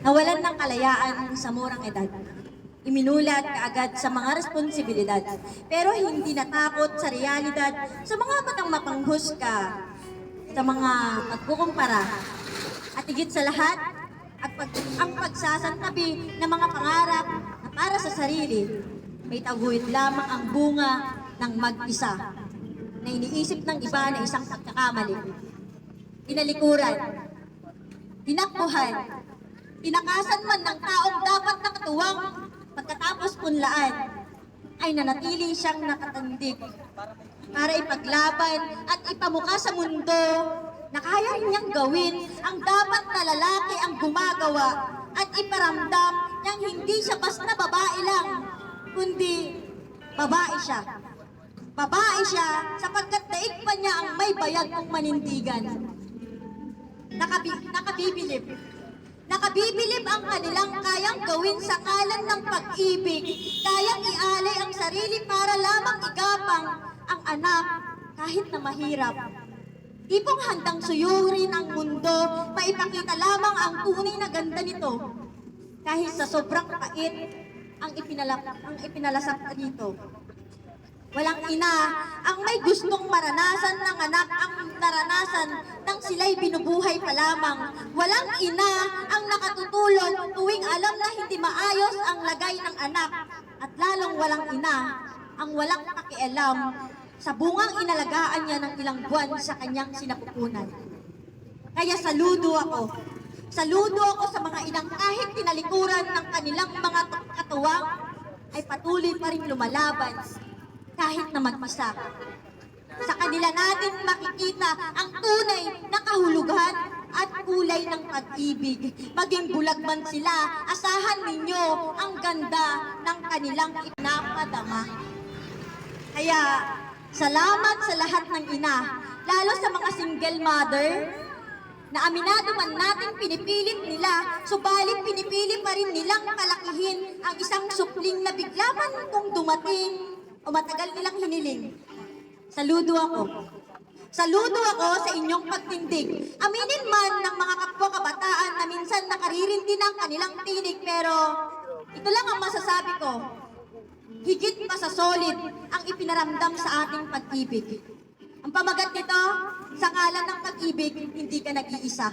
nawalan ng kalayaan sa murang edad. Iminulat kaagad sa mga responsibilidad, pero hindi natakot sa realidad sa mga batang mapanghusga, sa mga pagkukumpara, at higit sa lahat, at pag, ang pagsasantabi ng mga pangarap na para sa sarili, may taguyod lamang ang bunga ng mag-isa na iniisip ng iba na isang pagkakamali. Tinalikuran, tinakbuhan, tinakasan man ng taong dapat nakatuwang pagkatapos punlaan, ay nanatili siyang nakatandig para ipaglaban at ipamukha sa mundo na kaya niyang gawin ang dapat na lalaki ang gumagawa at iparamdam niyang hindi siya basta babae lang, kundi babae siya. Babae siya sapagkat daig pa niya ang may bayag kong manindigan. Nakabi, nakabibilib. Nakabibilib ang kanilang kayang gawin sa kalan ng pag-ibig. Kayang ialay ang sarili para lamang igapang ang anak kahit na mahirap. Tipong handang suyurin ang mundo, maipakita lamang ang tunay na ganda nito. Kahit sa sobrang pait ang, ipinalap, ang ipinalasap dito. Walang ina ang may gustong maranasan ng anak ang naranasan sila'y binubuhay pa lamang. Walang ina ang nakatutulog tuwing alam na hindi maayos ang lagay ng anak. At lalong walang ina ang walang pakialam sa bungang inalagaan niya ng ilang buwan sa kanyang sinapupunan. Kaya saludo ako. Saludo ako sa mga inang kahit tinalikuran ng kanilang mga katuwang ay patuloy pa rin lumalaban kahit na mag-isa. Sa kanila natin makikita ang tunay na kahulugan at kulay ng pag-ibig. Maging bulag man sila, asahan ninyo ang ganda ng kanilang ipinapadama. Kaya, salamat sa lahat ng ina, lalo sa mga single mother, na aminado man natin pinipilit nila, subalit pinipili pa rin nilang palakihin ang isang supling na bigla man kung dumating o matagal nilang hiniling. Saludo ako. Saludo ako sa inyong pagtindig. Aminin man ng mga kapwa kabataan na minsan nakaririndi ng kanilang tinig pero ito lang ang masasabi ko. Higit pa sa solid ang ipinaramdam sa ating pag-ibig. Ang pamagat nito, sa ngalan ng pag-ibig, hindi ka nag-iisa.